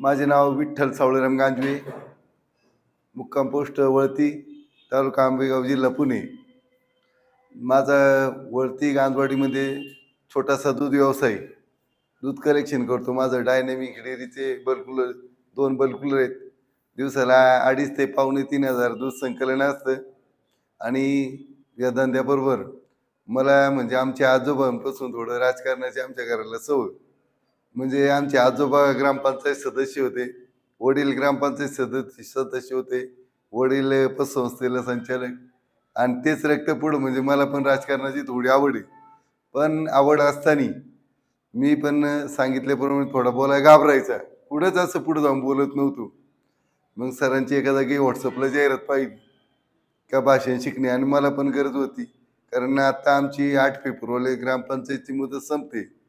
माझे नाव विठ्ठल सावळेराम गांजवे मुक्काम पोस्ट वळती तालुका आंबेगाव जिल्हा पुणे. माझा वळती गांजवाडीमध्ये छोटासा दूध व्यवसाय दूध कलेक्शन करतो. माझं डायनॅमिक डेअरीचे बल्कुलर दोन बल्कुलर आहेत. दिवसाला अडीच ते पावणे तीन हजार दूध संकलन असतं. आणि या धंद्याबरोबर मला म्हणजे आमच्या आजोबांपासून थोडं राजकारणाची आमच्या घराला सवय. म्हणजे आमचे आजोबा ग्रामपंचायत सदस्य होते वडील ग्रामपंचायत सदस्य सदस्य होते वडील पतसंस्थेला संचालक. आणि तेच रक्त पुढं म्हणजे मला पण राजकारणाची थोडी आवड आहे. पण आवड असताना मी पण सांगितल्याप्रमाणे थोडा बोलायला घाबरायचा. पुढंच असं पुढं जाऊन बोलत नव्हतो. मग सरांची एका जागी व्हॉट्सअपला जाहिरात पाहिली. का भाषण शिकणे आणि मला पण गरज होती. कारण आता आमची आठ फेब्रुवारी ग्रामपंचायतची मुदत संपते.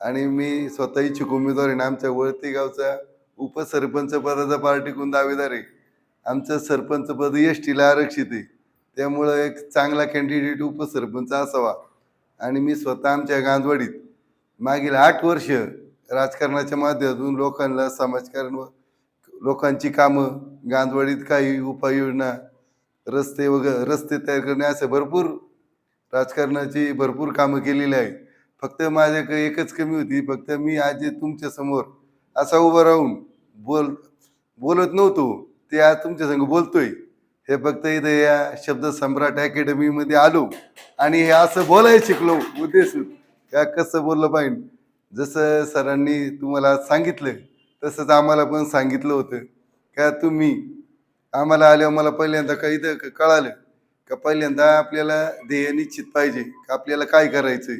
आणि मी स्वतः इच्छुक आहे आमच्या वळती गावचा उपसरपंच पदाचा पार्टीकून दावेदार आहे. आमचं सरपंच पद एस टीला आरक्षित आहे. त्यामुळं एक चांगला कॅन्डिडेट उपसरपंच असावा. आणि मी स्वतः आमच्या गांजवाडीत मागील आठ वर्ष राजकारणाच्या माध्यमातून लोकांना समाजकारण व लोकांची कामं गांजवाडीत काही उपाययोजना रस्ते वगैरे रस्ते तयार करणे असे भरपूर राजकारणाची भरपूर कामं केलेली आहे फक्त माझ्याकडे एकच कमी होती फक्त मी आज तुमच्यासमोर. असा उभा राहून बोल बोलत नव्हतो ते आज तुमच्या संग बोलतोय. हे फक्त इथं या शब्द सम्राट अकॅडमीमध्ये आलो आणि हे असं बोलायला शिकलो उद्देश का कसं बोललं पाहिजे जसं सरांनी तुम्हाला सांगितलं तसंच आम्हाला पण सांगितलं होतं. का तुम्ही आम्हाला आल्यावर मला पहिल्यांदा काही इथं कळालं? का पहिल्यांदा आपल्याला ध्येय निश्चित पाहिजे? का आपल्याला काय करायचंय?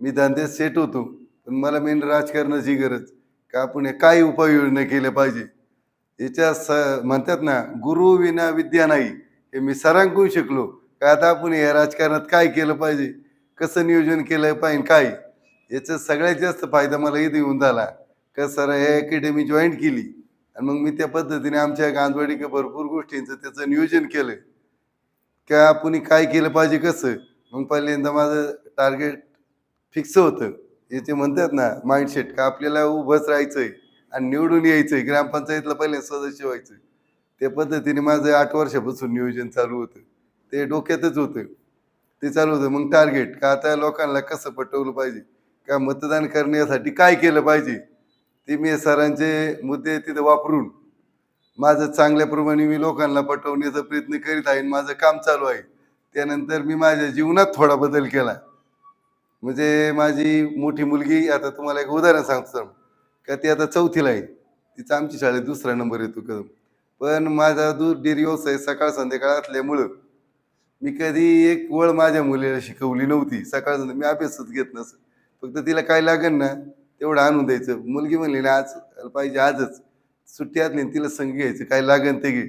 मी धंद्यात सेट होतो पण मला मेन राजकारणाची गरज. का आपण हे काय उपाययोजना केल्या पाहिजे? याच्या स म्हणतात ना गुरु विना विद्या नाही हे मी सरांकडून शिकलो. का आता आपण या राजकारणात काय केलं पाहिजे? कसं नियोजन केलं पाहिजे? काय? याचा सगळ्यात जास्त फायदा मला इथे येऊन झाला. का सर हे अकॅडमी जॉईन केली. आणि मग मी त्या पद्धतीने आमच्या गांधवाडी भरपूर गोष्टींचं त्याचं नियोजन केलं. का आपण काय केलं पाहिजे? कसं? मग पहिल्यांदा माझं टार्गेट फिक्स होतं. याचे म्हणतात ना माइंडसेट का आपल्याला उभंच राहायचंय आणि निवडून यायचंय ग्रामपंचायतला पहिले सदस्य व्हायचं त्या पद्धतीने माझं आठ वर्षापासून नियोजन चालू होतं. ते डोक्यातच होतं. ते चालू होतं. मग टार्गेट का आता लोकांना कसं पटवलं पाहिजे? का मतदान करण्यासाठी काय केलं पाहिजे? ते मी सरांचे मुद्दे तिथं वापरून माझं चांगल्याप्रमाणे मी लोकांना पटवण्याचा प्रयत्न करीत आहे आणि माझं काम चालू आहे. त्यानंतर मी माझ्या जीवनात थोडा बदल केला. म्हणजे माझी मोठी मुलगी आता तुम्हाला एक उदाहरण सांगतो सर. का ती आता चौथीला आहे. तिचा आमची शाळेत दुसरा नंबर येतो कदम पण माझा दूध डेअरी व्यवसाय सकाळ संध्याकाळ असल्यामुळं मी कधी एक वळ माझ्या मुलीला शिकवली नव्हती. सकाळ संध्या मी अभ्यासच घेत नसत. फक्त तिला काय लागेल ना तेवढं आणून द्यायचं. मुलगी म्हणली ना आज पाहिजे आजच. सुट्टी असली ना तिला संग घ्यायचं. काय लागेल ते घे.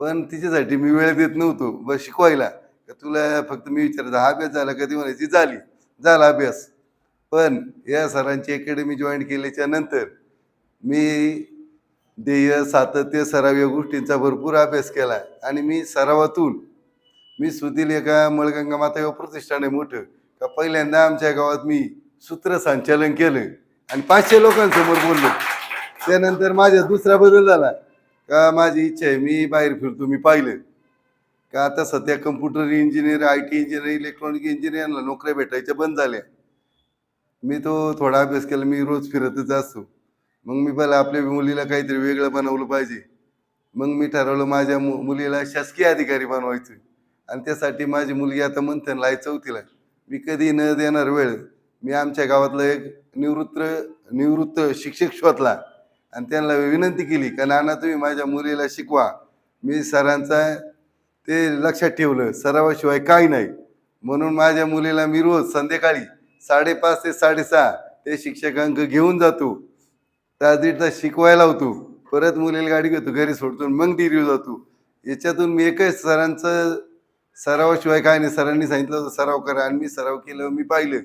पण तिच्यासाठी मी वेळ देत नव्हतो. बस शिकवायला. का तुला फक्त मी विचारायचं हा अभ्यास झाला कधी म्हणायची झाली. झाला अभ्यास. पण या सरांची अकॅडमी जॉईन केल्याच्यानंतर मी ध्येय सातत्य सराव या गोष्टींचा भरपूर अभ्यास केला. आणि मी सरावातून मी सुधील एका मळगंगा माता या प्रतिष्ठान आहे मोठं का पहिल्यांदा आमच्या गावात मी सूत्रसंचालन केलं आणि पाचशे लोकांसमोर बोललो. त्यानंतर माझ्या दुसरा बदल झाला का माझी इच्छा आहे मी बाहेर फिरतो मी पाहिलं. का आता सध्या computer engineer I T engineer electronic इंजिनियरला नोकऱ्या भेटायच्या बंद झाल्या. मी तो थोडा अभ्यास केला मी रोज फिरतच असतो. मग मी पहिला आपल्या मुलीला काहीतरी वेगळं बनवलं पाहिजे. मग मी ठरवलं माझ्या मु मुलीला शासकीय अधिकारी बनवायचं. आणि त्यासाठी माझी मुलगी आता मंथनला आहे चौथीला मी कधी न देणार वेळ मी आमच्या गावातला एक निवृत्त निवृत्त शिक्षक शोधला. आणि त्यांना विनंती केली का नाना तुम्ही माझ्या मुलीला शिकवा. मी सरांचा ते लक्षात ठेवलं सरावाशिवाय काही नाही. म्हणून माझ्या मुलीला मी रोज संध्याकाळी साडेपाच ते साडेसहा ते शिक्षकांक घेऊन जातो. तास दीड तास शिकवायला होतो परत मुलीला गाडी घेतो घरी सोडतो आणि मग डिरीव जातो. याच्यातून मी एकच सरांचं सरावाशिवाय काय नाही. सरांनी सांगितलं होतं सराव करा. आणि मी सराव केलं मी पाहिलं.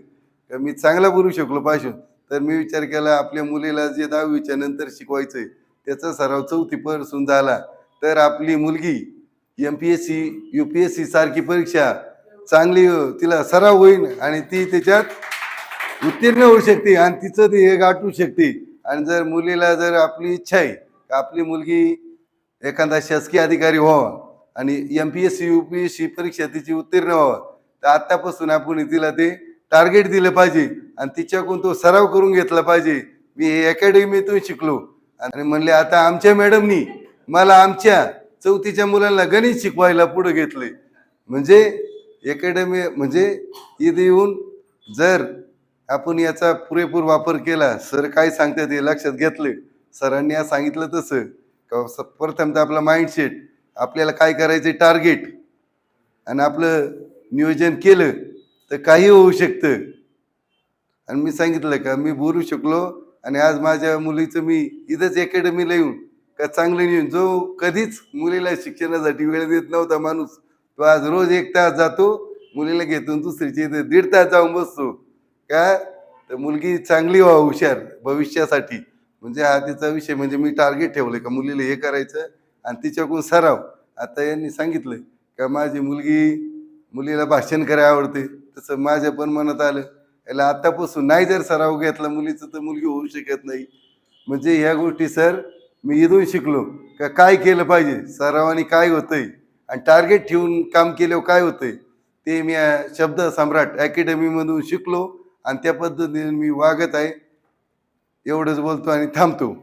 का मी चांगला बोलू शकलो पाहिजे तर मी विचार केला आपल्या मुलीला जे दहावीच्या नंतर शिकवायचं आहे त्याचा सराव चौथीपासून झाला. तर आपली मुलगी M P S C U P S C सारखी परीक्षा चांगली तिला सराव होईल आणि ती त्याच्यात उत्तीर्ण होऊ शकते आणि तिचं ते हे गाठू शकते. आणि जर मुलीला जर आपली इच्छा आहे का आपली मुलगी एखादा शासकीय अधिकारी व्हावा आणि M P S C U P S C परीक्षा तिची उत्तीर्ण व्हावं तर आत्तापासून आपण तिला ते टार्गेट दिलं पाहिजे आणि तिच्याकडून तो सराव करून घेतला पाहिजे. मी हे अकॅडमीतून शिकलो. आणि म्हणले आता आमच्या मॅडमनी मला आमच्या चौथीच्या मुलांना गणित शिकवायला पुढे घेतले म्हणजे अकॅडमी म्हणजे इथे येऊन जर आपण याचा पुरेपूर वापर केला सर काय सांगतात हे लक्षात घेतलं. सरांनी आज सांगितलं तसं. का स- आपला माइंडसेट आपल्याला काय करायचं टार्गेट आणि आपलं नियोजन केलं तर काही होऊ शकतं. आणि मी सांगितलं का मी बोलू शकलो. आणि आज माझ्या मुलीचं मी इथंच अकॅडमीला येऊन का चांगलं नियोजन जो कधीच मुलीला शिक्षणासाठी वेळ देत नव्हता माणूस तो आज रोज एक तास जातो मुलीला घेतो दुसरीची दीड तास जाऊन बसतो. का? तर मुलगी चांगली व्हा हुशार भविष्यासाठी. म्हणजे हा तिचा विषय म्हणजे मी टार्गेट ठेवलं का मुलीला हे करायचं आणि तिच्याकडून सराव. आता यांनी सांगितलं का माझी मुलगी मुलीला भाषण करायला आवडते. तसं माझ्या पण मनात आलं. याला आतापासून नाही जर सराव घेतला मुलीचं तर मुलगी होऊ शकत नाही. म्हणजे ह्या गोष्टी सर मी इथून शिकलो का काय केलं पाहिजे सरावाने काय होतंय आणि टार्गेट ठेवून काम केल्यावर काय होतंय ते मी शब्द सम्राट अकॅडमीमधून शिकलो आणि त्या पद्धतीने मी वागत आहे. एवढंच बोलतो आणि थांबतो.